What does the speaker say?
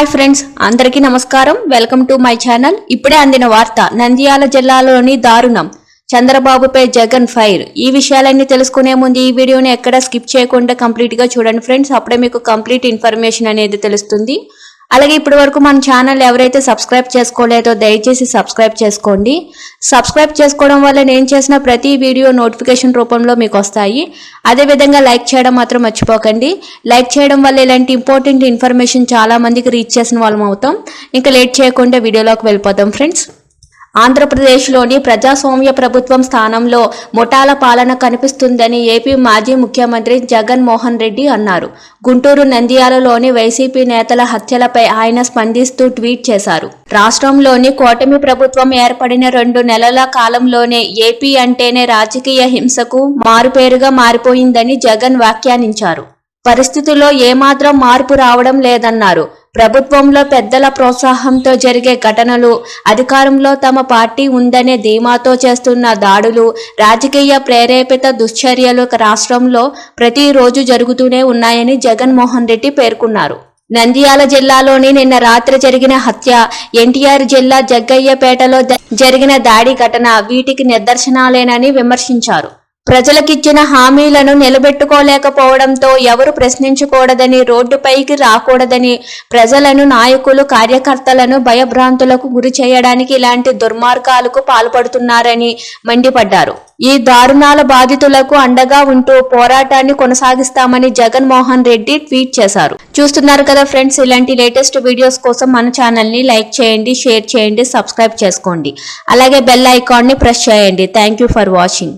Hi friends అందరికీ నమస్కారం. Welcome to my channel. ఇప్పుడే అందిన వార్త నంద్యాల జిల్లాలోని దారుణం. చంద్రబాబుపై జగన్ ఫైర్. ఈ విషయాలన్నీ తెలుసుకునే ముందు ఈ వీడియోని ఎక్కడ స్కిప్ చేయకుండా కంప్లీట్గా చూడండి ఫ్రెండ్స్. అప్పుడే మీకు కంప్లీట్ ఇన్ఫర్మేషన్ అనేది తెలుస్తుంది. అలాగే ఇప్పటి వరకు మన ఛానల్ ఎవరైతే సబ్స్క్రైబ్ చేసుకోలేదో దయచేసి సబ్స్క్రైబ్ చేసుకోండి. సబ్స్క్రైబ్ చేసుకోవడం వల్ల నేను చేసిన ప్రతి వీడియో నోటిఫికేషన్ రూపంలో మీకు వస్తాయి. అదేవిధంగా లైక్ చేయడం మాత్రం మర్చిపోకండి. లైక్ చేయడం వల్ల ఇలాంటి ఇంపార్టెంట్ ఇన్ఫర్మేషన్ చాలా మందికి రీచ్ చేసిన వాళ్ళం అవుతాం. ఇంకా లేట్ చేయకుండా వీడియోలోకి వెళ్ళిపోతాం ఫ్రెండ్స్. ఆంధ్రప్రదేశ్లోని ప్రజాస్వామ్య ప్రభుత్వం స్థానంలో ముఠాల పాలన కనిపిస్తుందని ఏపీ మాజీ ముఖ్యమంత్రి జగన్ మోహన్ రెడ్డి అన్నారు. గుంటూరు నంద్యాలలోని వైసీపీ నేతల హత్యలపై ఆయన స్పందిస్తూ ట్వీట్ చేశారు. రాష్ట్రంలోని కూటమి ప్రభుత్వం ఏర్పడిన రెండు నెలల కాలంలోనే ఏపీ అంటేనే రాజకీయ హింసకు మారుపేరుగా మారిపోయిందని జగన్ వ్యాఖ్యానించారు. పరిస్థితుల్లో ఏమాత్రం మార్పు రావడం లేదన్నారు. ప్రభుత్వంలో పెద్దల ప్రోత్సాహంతో జరిగే ఘటనలు అధికారంలో తమ పార్టీ ఉందనే ధీమాతో చేస్తున్న దాడులు రాజకీయ ప్రేరేపిత దుశ్చర్యలు రాష్ట్రంలో ప్రతిరోజు జరుగుతూనే ఉన్నాయని జగన్మోహన్ రెడ్డి పేర్కొన్నారు. నంద్యాల జిల్లాలోని నిన్న రాత్రి జరిగిన హత్య ఎన్టీఆర్ జిల్లా జగ్గయ్యపేటలో జరిగిన దాడి ఘటన వీటికి నిదర్శనాలేనని విమర్శించారు. ప్రజలకిచ్చిన హామీలను నిలబెట్టుకోలేకపోవడంతో ఎవరు ప్రశ్నించకూడదని రోడ్డుపైకి రాకూడదని ప్రజలను నాయకులు కార్యకర్తలను భయభ్రాంతులకు గురి చేయడానికి ఇలాంటి దుర్మార్గాలకు పాల్పడుతున్నారని మండిపడ్డారు. ఈ దారుణాల బాధితులకు అండగా ఉంటూ పోరాటాన్ని కొనసాగిస్తామని జగన్మోహన్ రెడ్డి ట్వీట్ చేశారు. చూస్తున్నారు కదా ఫ్రెండ్స్ ఇలాంటి లేటెస్ట్ వీడియోస్ కోసం మన ఛానల్ని లైక్ చేయండి షేర్ చేయండి సబ్స్క్రైబ్ చేసుకోండి. అలాగే బెల్ ఐకాన్ని ప్రెస్ చేయండి. Thank you for watching.